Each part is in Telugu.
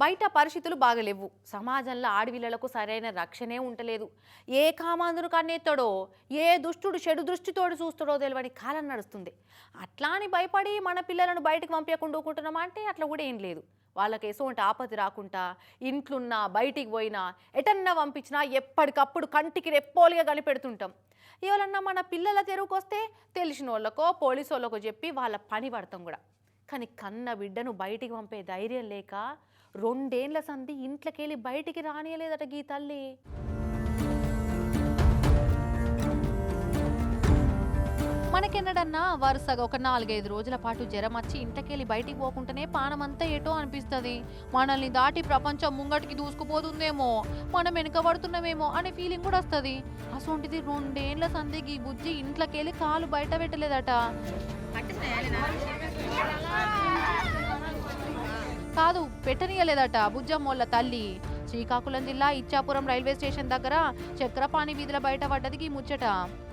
బయట పరిస్థితులు బాగలేవు. సమాజంలో ఆడవిళ్ళలకు సరైన రక్షణే ఉండలేదు ఏ కామాంధుడు కన్నెత్తాడో ఏ దుష్టుడు చెడు దృష్టితోడు చూస్తాడో తెలియని కాలం నడుస్తుంది. అట్లా అని భయపడి మన పిల్లలను బయటకు పంపించకుండా ఊరుకుంటున్నామా అంటే అట్లా కూడా ఏం లేదు. వాళ్ళకి ఎటువంటి ఆపతి రాకుండా ఇంట్లున్నా బయటికి పోయినా ఎటన్నా పంపించినా ఎప్పటికప్పుడు కంటికి రెప్పోలిగా కనిపెడుతుంటాం. ఎవరన్నా మన పిల్లల తెరువుకొస్తే తెలిసిన వాళ్ళకో పోలీసు వాళ్ళకో చెప్పి వాళ్ళ పని పడతాం కూడా. కానీ కన్న బిడ్డను బయటికి పంపే ధైర్యం లేక రెండేండ్ల సంధి ఇంట్లోకెళ్ళి బయటికి రానియలేదట గీ తల్లి. మనకెన్నడన్నా వరుసగా ఒక నాలుగైదు రోజుల పాటు జ్వరం వచ్చి ఇంట్లోకెళ్ళి బయటికి పోకుండానే పానమంతా ఏటో అనిపిస్తుంది. మనల్ని దాటి ప్రపంచం ముంగటికి దూసుకుపోతుందేమో మనం వెనుకబడుతున్నామేమో అనే ఫీలింగ్ కూడా వస్తుంది. అసొంటిది రెండేండ్ల సందిగి బుజ్జి ఇంట్లోకెళ్ళి కాలు బయట పెట్టలేదట. కాదు పెట్టనీయలేదట బుజ్జమ్మోళ్ళ తల్లి శ్రీకాకుళం జిల్లా ఇచ్చాపురం రైల్వే స్టేషన్ దగ్గర చక్రపాణి వీధుల బయట పడ్డదికి ఈ ముచ్చట.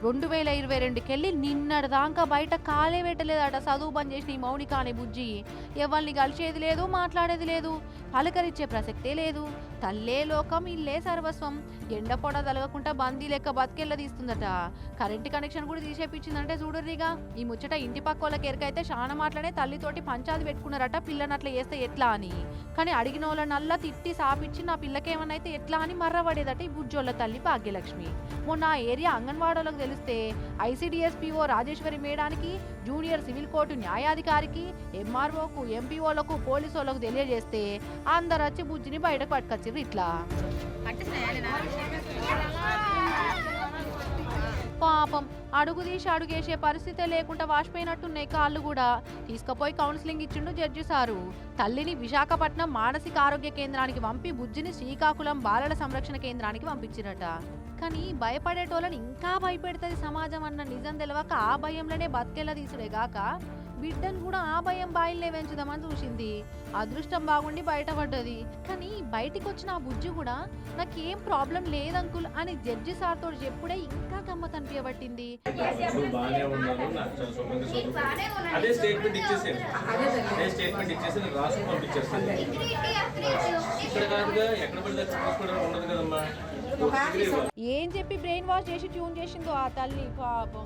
రెండు వేల ఇరవై రెండుకెళ్ళి నిన్నటి దాకా బయట కాలే పెట్టలేదట చదువు పని చేసిన ఈ మౌనిక అనే బుజ్జి. ఎవరిని కలిసేది లేదు మాట్లాడేది లేదు. పలకరించే ప్రసక్తే లేదు. తల్లే లోకం ఇల్లే సర్వస్వం. ఎండ పొడ తలగకుండా బందీ లెక్క బతికెళ్ళ తీస్తుందట. కరెంటు కనెక్షన్ కూడా తీసేపించిందంటే చూడర్రిగా. ఈ ముచ్చట ఇంటి పక్క వాళ్ళకి ఎరకైతే చాలా మాట్లాడే తల్లితోటి పంచాది పెట్టుకున్నారట పిల్లని అట్లా చేస్తే ఎట్లా అని. కానీ అడిగిన వాళ్ళనల్లా తిట్టి సాపిచ్చి నా పిల్లకేమన్నా అయితే ఎట్లా అని మర్రబడేదట ఈ బుజ్జోళ్ళ తల్లి భాగ్యలక్ష్మి. మొన్న ఆ ఏరియా అంగన్వాడోలకు తెలిస్తే ఐసీడీఎస్పీఓ రాజేశ్వరి మేడానికి జూనియర్ సివిల్ కోర్టు న్యాయాధికారికి ఎంఆర్ఓకు ఎంపీఓలకు పోలీసులకు తెలియజేస్తే అందరు వచ్చి బుజ్జిని బయటకు పట్టుకొచ్చిర్రు ఇట్లా. పాపం. అడుగు తీసి అడుగేసే పరిస్థితే లేకుండా వాసిపోయినట్టున్నాయి కాళ్ళు కూడా. తీసుకుపోయి కౌన్సిలింగ్ ఇచ్చిండు జడ్జి సారు. తల్లిని విశాఖపట్నం మానసిక ఆరోగ్య కేంద్రానికి పంపి బుజ్జిని శ్రీకాకుళం బాలల సంరక్షణ కేంద్రానికి పంపించినట కానీ భయపడేటోళ్ళని ఇంకా భయపెడుతుంది సమాజం అన్న నిజం తెలవక ఆ భయంలోనే బతికెళ్ళ తీసుడేగాక బిడ్డను కూడా ఆ భయం బాయిల్నే పెంచుదామని చూసింది. అదృష్టం బాగుండి బయటపడ్డది. కానీ బయటికి వచ్చిన ఆ బుజ్జి కూడా నాకేం ప్రాబ్లం లేదంకుల్ అని జడ్జి సార్ తోటి చెప్పుడే ఇంకా గమ్మత్ అనిపించబట్టింది. అదే స్టేట్మెంట్ ఇచ్చేసాను అదే స్టేట్మెంట్ ఇచ్చేసి పంపించేస్తాను. ఇక్కడ కాదుగా ఎక్కడ పడితే ఉండదు కదమ్మా. ఏం చెప్పి బ్రెయిన్ వాష్ చేసి ట్యూన్ చేసిందో ఆ తల్లి పాపం.